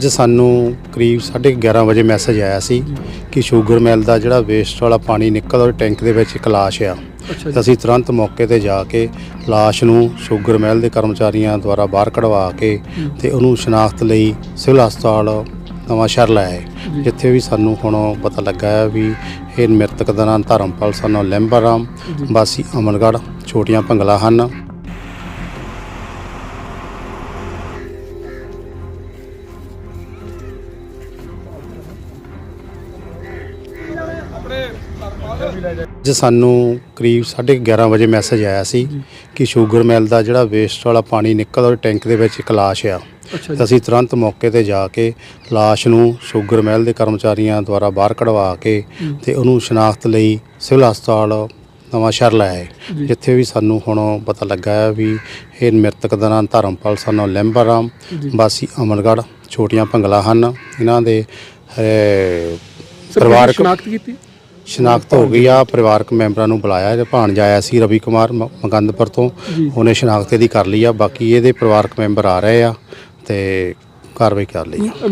ਅੱਜ ਸਾਨੂੰ ਕਰੀਬ 11:30 ਵਜੇ ਮੈਸੇਜ ਆਇਆ ਸੀ ਕਿ ਸ਼ੂਗਰ ਮਿਲ ਦਾ ਜਿਹੜਾ ਵੇਸਟ ਵਾਲਾ ਪਾਣੀ ਨਿਕਲਦਾ ਉਹ ਟੈਂਕ ਦੇ ਵਿੱਚ ਇੱਕ ਲਾਸ਼ ਆ ਅਸੀਂ ਤੁਰੰਤ ਮੌਕੇ ਤੇ ਜਾ ਕੇ ਲਾਸ਼ ਨੂੰ ਸ਼ੂਗਰ ਮਿਲ ਦੇ ਕਰਮਚਾਰੀਆਂ ਦੁਆਰਾ ਬਾਹਰ ਕਢਵਾ ਕੇ ਤੇ ਉਹਨੂੰ ਸ਼ਨਾਖਤ ਲਈ ਸਿਵਲ ਹਸਪਤਾਲ ਨਵਾਂ ਸ਼ਹਿਰ ਲਾਇਆ। ਜਿੱਥੇ ਵੀ ਸਾਨੂੰ ਹੁਣ ਪਤਾ ਲੱਗਾ ਹੈ ਵੀ ਇਹ ਮ੍ਰਿਤਕ ਦਾ ਨਾਮ ਧਰਮਪਾਲ ਸਾਨੂੰ ਲੈਂਬਰਾਮ। ਵਾਸੀ ਅਮਨਗੜ੍ਹ ਛੋਟੀਆਂ ਭੰਗਲਾ ਹਨ ਅੱਜ ਸਾਨੂੰ ਕਰੀਬ 11:30 ਵਜੇ ਮੈਸੇਜ ਆਇਆ ਸੀ ਕਿ ਸ਼ੂਗਰ ਮਿਲ ਦਾ ਜਿਹੜਾ ਵੇਸਟ ਵਾਲਾ ਪਾਣੀ ਨਿਕਲਦਾ ਉਹ ਟੈਂਕ ਦੇ ਵਿੱਚ ਇੱਕ ਲਾਸ਼ ਆ। ਤੇ ਅਸੀਂ ਤੁਰੰਤ ਮੌਕੇ ਤੇ ਜਾ ਕੇ ਲਾਸ਼ ਨੂੰ ਸ਼ੂਗਰ ਮਿਲ ਦੇ ਕਰਮਚਾਰੀਆਂ ਦੁਆਰਾ ਬਾਹਰ ਕਢਵਾ ਕੇ ਤੇ ਉਹਨੂੰ ਸ਼ਨਾਖਤ ਲਈ ਸਿਵਲ ਹਸਪਤਾਲ ਨਵਾਂ ਸ਼ਹਿਰ ਲਾਇਆ ਜੀ। ਜਿੱਥੇ ਵੀ ਸਾਨੂੰ ਹੁਣ ਪਤਾ ਲੱਗਾ ਹੈ ਵੀ ਇਹ ਮ੍ਰਿਤਕ ਦਾ ਨਾਮ ਧਰਮਪਾਲ ਸਾਨੂੰ ਲੈਂਬਰਾਮ ਜੀ। ਵਾਸੀ ਅਮਨਗੜ੍ਹ ਛੋਟੀਆਂ ਭੰਗਲਾ ਹਨ। ਇਹਨਾਂ ਦੇ ਪਰਿਵਾਰਕ ਸ਼ਨਾਖਤ ਕੀਤੀ? ਸ਼ਨਾਖਤ ਹੋ ਗਈ ਆ ਪਰਿਵਾਰਕ ਮੈਂਬਰਾਂ ਨੂੰ ਬੁਲਾਇਆ ਤੇ ਭਾਣਜਾ ਆਇਆ ਸੀ ਰਵੀ ਕੁਮਾਰ ਮ- ਮਕੰਦਪੁਰ ਤੋਂ ਜੀ। ਉਹਨੇ ਸ਼ਨਾਖਤ ਇਹਦੀ ਕਰ ਲਈ ਆ ਬਾਕੀ ਇਹਦੇ ਪਰਿਵਾਰਕ ਮੈਂਬਰ ਆ ਰਹੇ ਆ ਤੇ ਕਾਰਵਾਈ ਕਰ ਲਈ ਆ